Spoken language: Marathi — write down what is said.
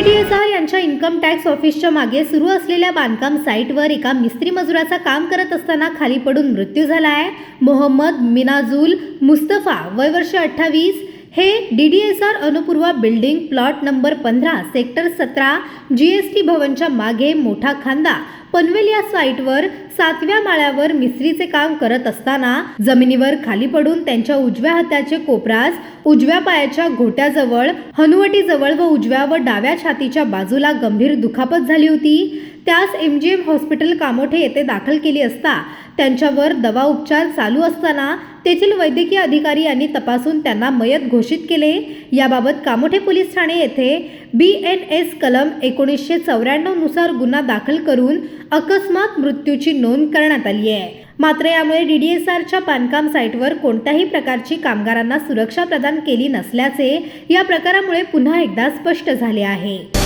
डीडीएसआर यांच्या इन्कम टॅक्स ऑफिसच्या मागे सुरू असलेल्या बांधकाम साईटवर एका मिस्त्री मजुराचा काम करत असताना खाली पडून मृत्यू झाला आहे. मोहम्मद मिनाजुल मुस्तफा वय वर्ष अठ्ठावीस. हे D D S R Anupurva building plot number पंधरा सेक्टर सतरा जी एस टी भवनच्या मागे मोठा खांदा. पनवेल या साईटवर सातव्या माळ्यावर मिस्त्रीचे काम करत असताना जमिनीवर खाली पडून त्यांच्या उजव्या हाताचे कोपरास उजव्या पायाच्या घोट्याजवळ हनुवटीजवळ व उजव्या व डाव्या छातीच्या बाजूला गंभीर दुखापत झाली होती. त्यास M G M hospital Kamothe येथे दाखल केली असता त्यांच्यावर दवा उपचार चालू असताना तेथील वैद्यकीय अधिकारी यांनी तपासून त्यांना मयत घोषित केले. याबाबत कामोठे पोलीस ठाणे येथे बी एन एस कलम एकोणीसशे चौऱ्याण्णवनुसार गुन्हा दाखल करून अकस्मात मृत्यूची नोंद करण्यात आली आहे. मात्र यामुळे डी डी एस आरच्या बांधकाम साईटवर कोणत्याही प्रकारची कामगारांना सुरक्षा प्रदान केली नसल्याचे या प्रकारामुळे पुन्हा एकदा स्पष्ट झाले आहे.